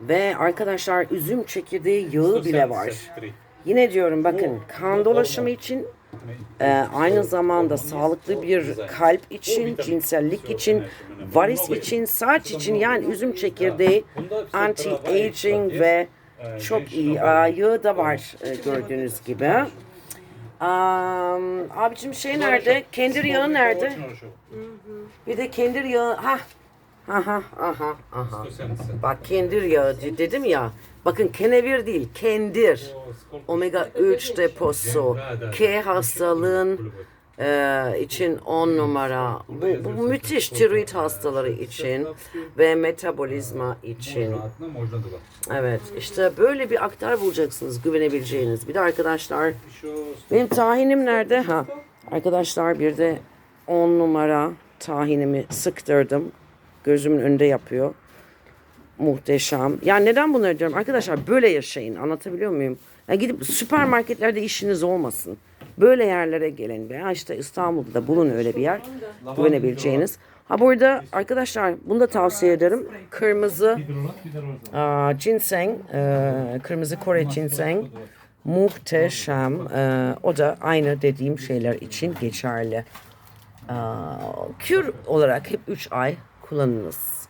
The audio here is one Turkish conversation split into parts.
Ve arkadaşlar üzüm çekirdeği yağı bile var. Yine diyorum bakın kan dolaşımı için e, aynı zamanda sağlıklı bir kalp için, cinsellik için, varis için, saç için yani üzüm çekirdeği anti-aging ve çok iyi. Aa, yağı da var e, gördüğünüz gibi. Um, abicim şey nerede? Kendir yağı nerede? Bir de kendir yağı. Ha. Aha, aha, aha. Bak kendir yağı de- dedim ya. Bakın kenevir değil, kendir. Omega 3 deposu. K hastalığın e, için 10 numara. Bu, bu müthiş tiroid hastaları için ve metabolizma için. Evet işte böyle bir aktar bulacaksınız güvenebileceğiniz. Bir de arkadaşlar benim tahinim nerede? Ha arkadaşlar bir de 10 numara tahinimi sıktırdım. Gözümün önünde yapıyor. Muhteşem. Yani neden bunları diyorum? Arkadaşlar böyle yaşayın. Anlatabiliyor muyum? Ya gidip süpermarketlerde işiniz olmasın. Böyle yerlere gelin. Veya işte İstanbul'da da bulun öyle bir yer. Güvenebileceğiniz. Ha burada arkadaşlar bunu da tavsiye ederim. Kırmızı aa, ginseng, e, kırmızı Kore ginseng muhteşem. E, o da aynı dediğim şeyler için geçerli. Aa, kür olarak hep 3 ay kullanınız.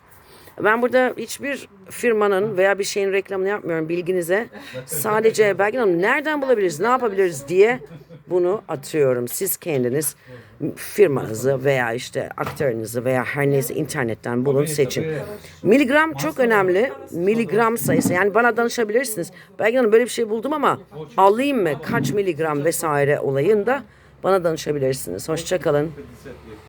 Ben burada hiçbir firmanın veya bir şeyin reklamını yapmıyorum bilginize. Sadece Belgin Hanım nereden bulabiliriz, ne yapabiliriz diye bunu atıyorum. Siz kendiniz firmanızı veya işte aktörünüzü veya her neyse internetten bulun seçin. Miligram çok önemli. Miligram sayısı yani bana danışabilirsiniz. Belgin Hanım böyle bir şey buldum ama alayım mı kaç miligram vesaire olayında bana danışabilirsiniz. Hoşçakalın.